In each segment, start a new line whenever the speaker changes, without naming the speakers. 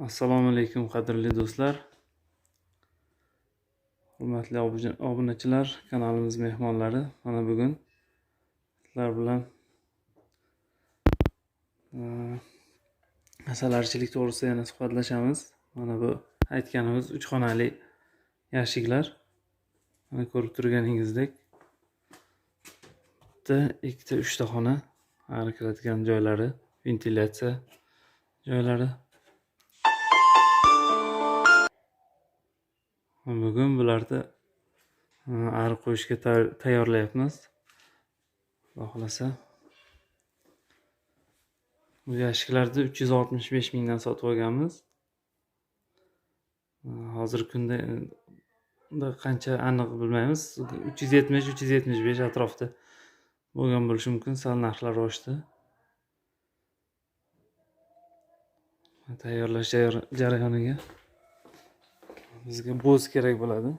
Assalomu alaykum qadrli do'stlar. Hurmatli obunachilar, kanalimiz mehmonlari. Mana bugun sizlar bilan e, asalarichilik to'g'risida yana suhbatlashamiz. Mana bu aytganimiz uch xonali yashiklar. Mana ko'rib turganingizdek bitta, ikkita, uchta xona har kiradigan joylari, ventilyatsiya joylari. bugun bularni e, ariq qo'yishga tayyorlayapmiz. Xudo xohlasa bu yashiklarni uch yuz oltmish besh mingdan sotib olganmiz. E, Hozirgi kunda e, qancha aniq bilmaymiz. uch yuz yetmish uch yuz yetmish besh atrofida bo'lgan bo'lishi mumkin. Sal narxlar oshdi. Tayyorlash jarayoniga. Bizga bo'z kerak bo'ladi.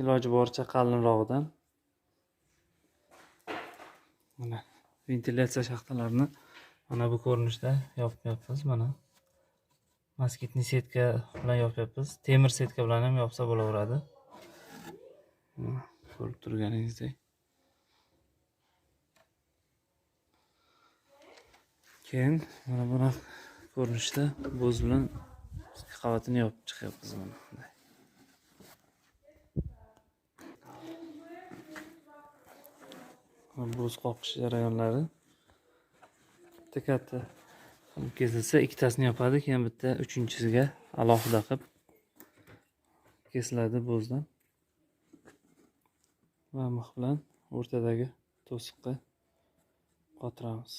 Iloji boricha qalinrog'idan. Mana ventilyatsiya shaxtalarini mana bu ko'rinishda yopyapmiz. Mana moskitniy setka bilan yopyapmiz. Temir setka bilan ham yopsa bo'laveradi. Ko'rib turganingizdek. Keyin mana bunaqa ko'rinishda bo'z bilan qavatini yopib chiqyapmiz mana bo'z qoqish jarayonlari. Bitta katta kesilsa, ikkitasini yopadi, keyin bitta uchinchisiga alohida qilib kesiladi bo'zdan. Va mix bilan o'rtadagi to'siqqa qotiramiz.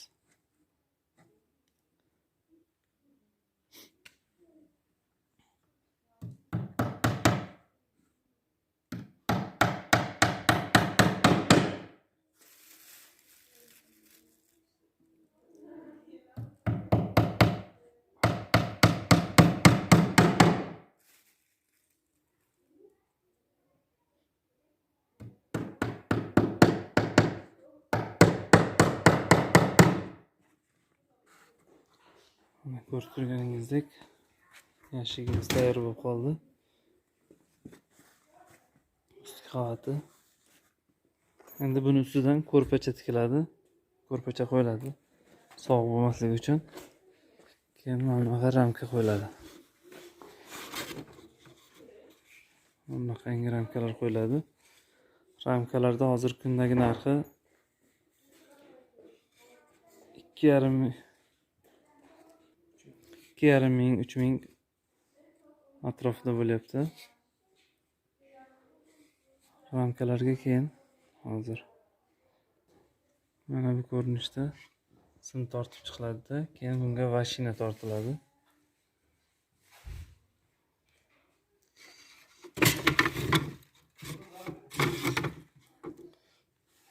Mana ko'rib yashigimiz tayyor bo'lib qoldi. Ustki qavati. Endi buni ustidan ko'rpacha tikiladi. Ko'rpacha qo'yiladi. Sovuq bo'lmasligi uchun. Keyin mana bunaqa ramka qo'yiladi. Mana bunaqangi ramkalar qo'yiladi. Ramkalarda hozirgi kundagi narxi ikki yarim ikki yarim ming, uch ming atrofida bo'lyapti. Ramkalarga keyin hozir mana bu ko'rinishda sim tortib chiqiladida, keyin bunga vashina tortiladi.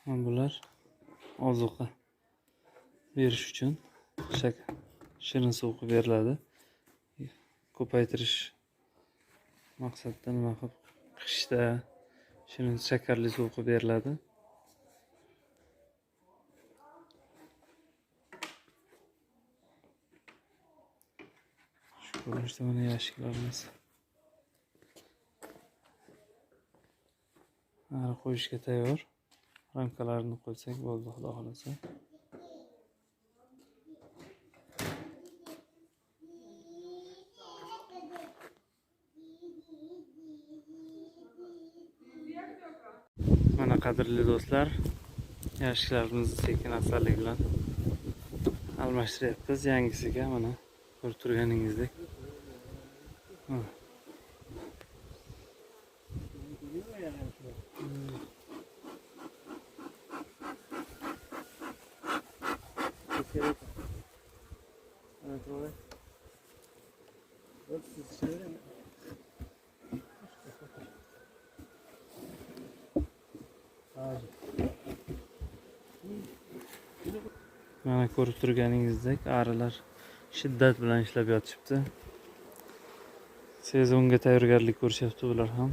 Mana bular ozuqa berish uchun shakar shirin suv qilib beriladi. Ko'paytirish maqsadida nima qilib qishda shirin shakarli suv qilib beriladi. Shu ko'rinishda mana yashiklarimiz. Nari qo'yishga tayyor. Ramkalarini qo'ysak bo'ldi, xudo. Qadrli do'stlar, yashiklarimizni sekin astalik bilan almashtiryapmiz yangisiga mana ko'rib turganingizdek. Mana. Mana ko'rib arilar shiddat bilan ishlab yotishibdi. Sezonga tayyorgarlik ko'rishyapti ular ham.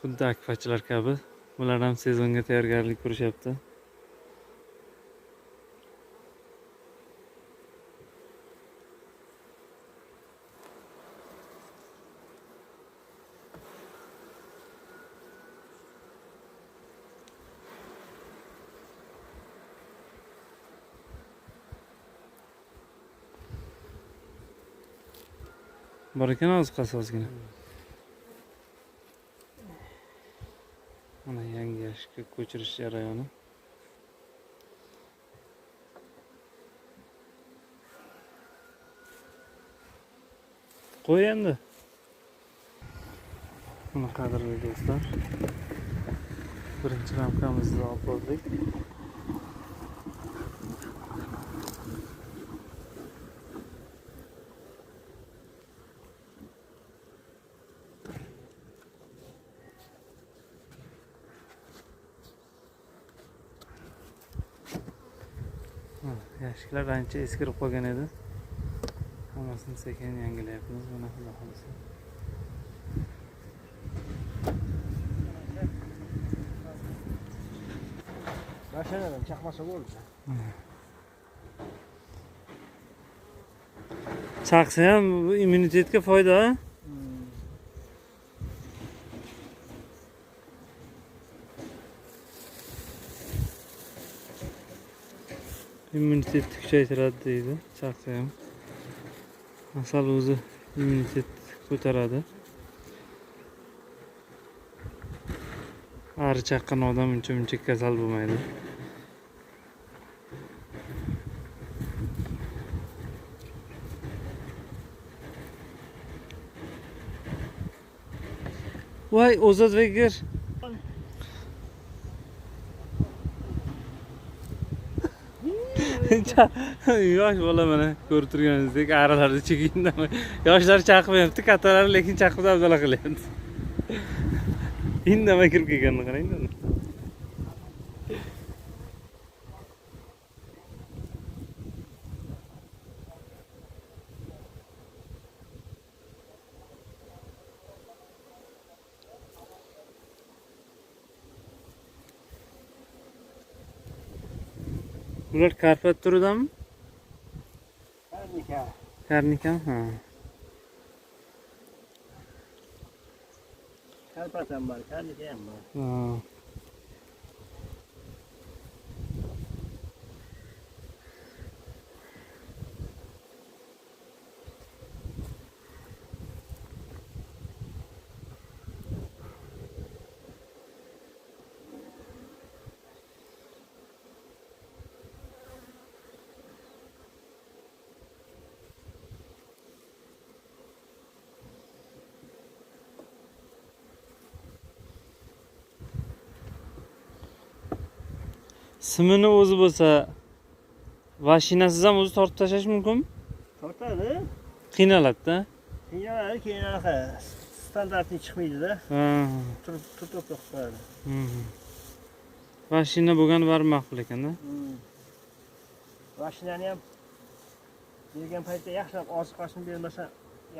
Xuddi akfachilar kabi bular ham sezonga tayyorgarlik ko'rishyapti. Bor ekan oziqasi ozgina mana yangi yashikka ko'chirish jarayoni qo'y endi mana qadrli do'stlar. Birinchi ramkamizni olib bo'ldik Ha, yashiklar ancha eskirib qolgan edi hammasini sekin yangilayapmiz mana xudo xohlasa
Mashinadan chaqmasa bo'ldi.
chaqsa ham bu immunitetga foyda a? immunitetni kuchaytiradi deydi chaqsa ham asal o'zi immunitet ko'taradi ari chaqqan odam uncha muncha kasal bo'lmaydi voy ozodbek yosh bola mana ko'rib turganingizdek arilarni chekib yoshlar chaqmayapti kattalar lekin chaqib dabdala qilyapti. Indamay kirib kelganini qarang Bunlar karpat turuda mı?
Karnika.
Karnika mı? Ha.
Karpat var, karnika var.
Ha. Simini o'zi bo'lsa mashinasiz ham o'zi tortib tashlash mumkinmi
Tortadi.
qiynaladida
Keyin keyin anaqa standartni chiqmaydi-da. Turib turib to'xtab qo'yadi.
mashina bo'lgani baribir maqbul ekanda
Mashinani ham bergan paytda yaxshilab oziqasini bermasa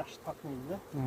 yaxshi topmaydi-da.
Ha.